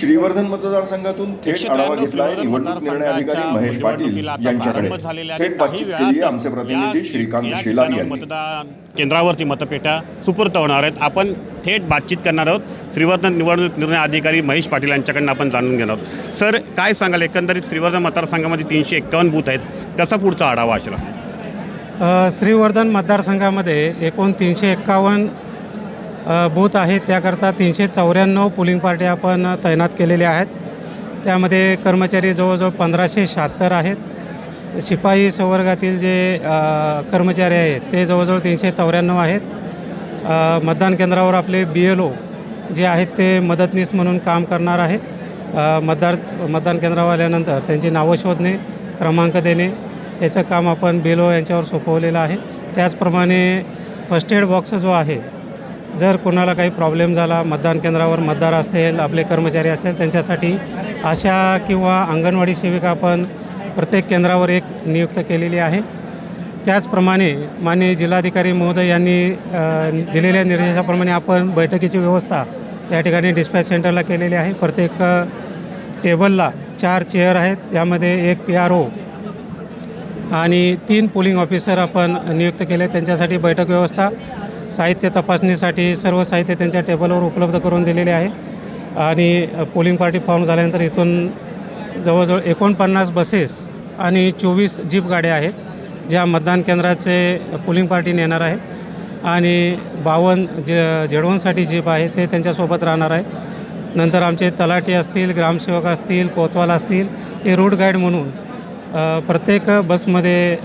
श्रीवर्धन मतदारसंघातून थेट आढावा घेतलाय निवडणूक निर्णय अधिकारी महेश पाटील यांच्याकडे. थेट बातचीत केली आमचे प्रतिनिधी श्रीकांत शेलार यांनी. मतदान केंद्रावरती मतपेट्या सुपूर्त होणार आहेत. आपण थेट बातचीत करणार आहोत. श्रीवर्धन निवडणूक निर्णय अधिकारी महेश पाटील यांच्याकडनं आपण जाणून घेणार आहोत. सर काय सांगाल? एकंदरीत श्रीवर्धन मतदारसंघामध्ये तीनशे एक्कावन्न बूथ आहेत. कसा पुढचा आढावा असेल? श्रीवर्धन मतदारसंघामध्ये एकूण तीनशे एक्कावन्न बूथ आहेत त्याकरता तीनशे चौऱ्याण्णव पोलिंग पार्ट्या आपण तैनात केलेल्या आहेत. त्यामध्ये कर्मचारी जवळजवळ पंधराशे शहात्तर आहेत. शिपाई संवर्गातील जे कर्मचारी आहेत ते जवळजवळ तीनशे चौऱ्याण्णव आहेत. मतदान केंद्रावर आपले बी एल ओ जे आहेत ते मदतनीस म्हणून काम करणार आहेत. मतदार मतदान केंद्रावर आल्यानंतर त्यांची नावं शोधणे क्रमांक देणे याचं काम आपण बी एल ओ यांच्यावर सोपवलेलं आहे. त्याचप्रमाणे फर्स्ट एड बॉक्स जो आहे जर कोणाला काही प्रॉब्लेम झाला मतदान केंद्रावर मतदार असेल आपले कर्मचारी असेल त्यांच्यासाठी आशा किंवा अंगणवाडी सेविका आपण प्रत्येक केंद्रावर एक नियुक्त केलेली आहे. त्याचप्रमाणे माननीय जिल्हाधिकारी महोदय यांनी दिलेल्या निर्देशाप्रमाणे आपण बैठकीची व्यवस्था या ठिकाणी डिस्पॅच सेंटरला केलेली आहे. प्रत्येक टेबलला चार चेअर आहेत. यामध्ये एक पी आर ओ आणि तीन पोलिंग ऑफिसर आपण नियुक्त केले. त्यांच्यासाठी बैठक व्यवस्था साहित्य तपासणीसाठी सर्व साहित्य त्यांच्या टेबलवर उपलब्ध करून दिलेले आहे. आणि पोलिंग पार्टी फॉर्म झाल्यानंतर इथून जवळजवळ एकोणपन्नास बसेस आणि चोवीस जीप गाड्या आहेत ज्या मतदान केंद्राचे पोलिंग पार्टी नेणार आहे. आणि बावन्न जे जेडवणसाठी जीप आहे ते त्यांच्यासोबत राहणार आहे. नंतर आमचे तलाठी असतील ग्रामसेवक असतील कोतवाल असतील ते रूट गाईड म्हणून प्रत्येक बसमध्ये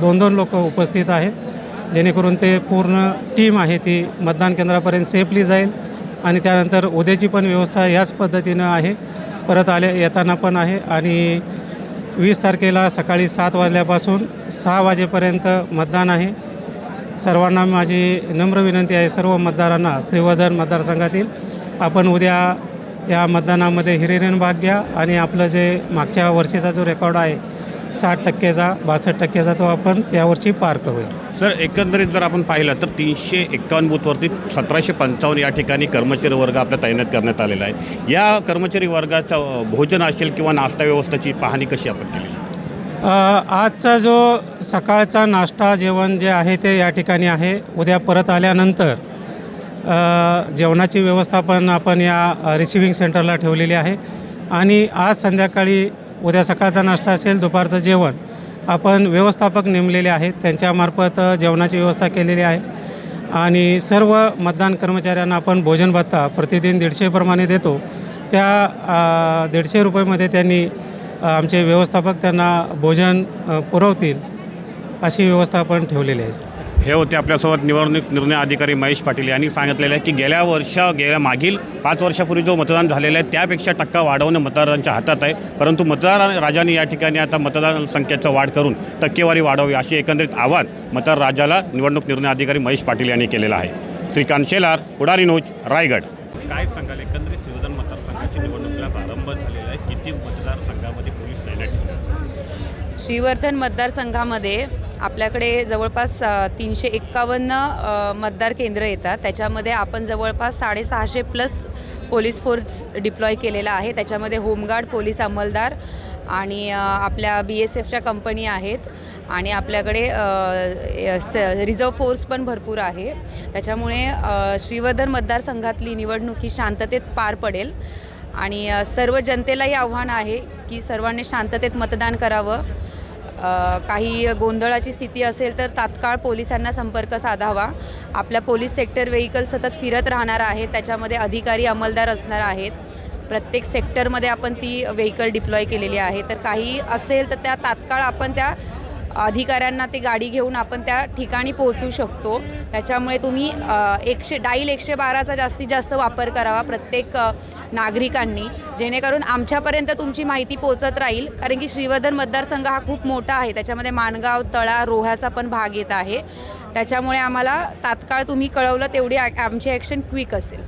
दोन दोन लोक उपस्थित आहेत. जेणेकरून ते पूर्ण टीम आहे ती मतदान केंद्रापर्यंत सेफली जाईल आणि त्यानंतर उद्याची पण व्यवस्था याच पद्धतीनं आहे. परत आले येताना पण आहे आणि वीस तारखेला सकाळी सात वाजल्यापासून सहा वाजेपर्यंत मतदान आहे. सर्वांना माझी नम्र विनंती आहे सर्व मतदारांना श्रीवर्धन मतदारसंघातील. आपण उद्या या मतदानामध्ये हिरेरेन भाग घ्या आणि आपलं जे मागच्या वर्षीचा जो रेकॉर्ड आहे साठ टक्केचा बासष्ट टक्केचा तो आपण यावर्षी पार करूया. सर एकंदरीत जर आपण पाहिलं तर तीनशे एक्कावन्न बूथवरती सतराशे पंचावन्न या ठिकाणी कर्मचारी वर्ग आपल्या तैनात करण्यात आलेला आहे. या कर्मचारी वर्गाचं भोजन असेल किंवा नाश्ता व्यवस्थेची पाहणी कशी आपण केली? आजचा जो सकाळचा नाश्ता जेवण जे आहे ते या ठिकाणी आहे. उद्या परत आल्यानंतर जेवणाची व्यवस्था पण आपण या रिसिव्हिंग सेंटरला ठेवलेली आहे. आणि आज संध्याकाळी उद्या सकाळचा नाश्ता असेल दुपारचं जेवण. आपण व्यवस्थापक नेमलेले आहेत त्यांच्यामार्फत जेवणाची व्यवस्था केलेली आहे. आणि सर्व मतदान कर्मचाऱ्यांना आपण भोजन भत्ता प्रतिदिन दीडशेप्रमाणे देतो. त्या दीडशे रुपयेमध्ये त्यांनी आमचे व्यवस्थापक त्यांना भोजन पुरवतील अशी व्यवस्था आपण ठेवलेली आहे. हे होते आपल्यासोबत निवडणूक निर्णय अधिकारी महेश पाटील. यांनी सांगितलेलं आहे की गेल्या वर्षा गेल्या मागील पाच वर्षापूर्वी जो मतदान झालेलं आहे त्यापेक्षा टक्का वाढवणं मतदारांच्या हातात आहे. परंतु मतदार राजाने या ठिकाणी आता मतदान संख्येचं वाढ करून टक्केवारी वाढवावी अशी एकंदरीत आव्हान मतदार राजाला निवडणूक निर्णय अधिकारी महेश पाटील यांनी केलेलं आहे. श्रीकांत शेलार पुढारी न्यूज रायगड. काय सांगाल? एकंदरीत श्रीवर्धन मतदारसंघाची निवडणुकीला प्रारंभ झालेला आहे. किती मतदारसंघामध्ये पोलीस तैनात श्रीवर्धन मतदारसंघामध्ये आपल्याकडे जवळपास तीनशे एक्कावन्न मतदार केंद्र येतात. त्याच्यामध्ये आपण जवळपास साडेसहाशे प्लस पोलीस फोर्स डिप्लॉय केलेला आहे. त्याच्यामध्ये होमगार्ड पोलीस अंमलदार आणि आपल्या बी एस एफच्या कंपनी आहेत. आणि आपल्याकडे स रिझर्व फोर्स पण भरपूर आहे. त्याच्यामुळे श्रीवर्धन मतदारसंघातली निवडणूक ही शांततेत पार पडेल. आणि सर्व जनतेलाही आव्हान आहे की सर्वांनी शांततेत मतदान करावं. काही गोंधळाची स्थिती असेल तर तात्काळ पोलिसांना संपर्क साधावा. आपल्या पोलीस सेक्टर व्हेकल सतत फिरत राहणार आहेत. त्याच्यामध्ये अधिकारी अंमलदार असणार आहेत. प्रत्येक सेक्टरमध्ये आपण ती व्हेकल डिप्लॉय केलेली आहे. तर काही असेल तर त्या तात्काळ आपण त्या अधिकाऱ्यांना ती गाडी घेऊन आपण त्या ठिकाणी पोहोचू शकतो. त्याच्यामुळे तुम्ही एकशे डाईल एकशे बाराचा जास्तीत जास्त वापर करावा प्रत्येक नागरिकांनी. जेणेकरून आमच्यापर्यंत तुमची माहिती पोचत राहील. कारण की श्रीवर्धन मतदारसंघ हा खूप मोठा आहे. त्याच्यामध्ये माणगाव तळा रोह्याचा पण भाग येत आहे. त्याच्यामुळे आम्हाला तात्काळ तुम्ही कळवलं तेवढी आमची ॲक्शन क्विक असेल.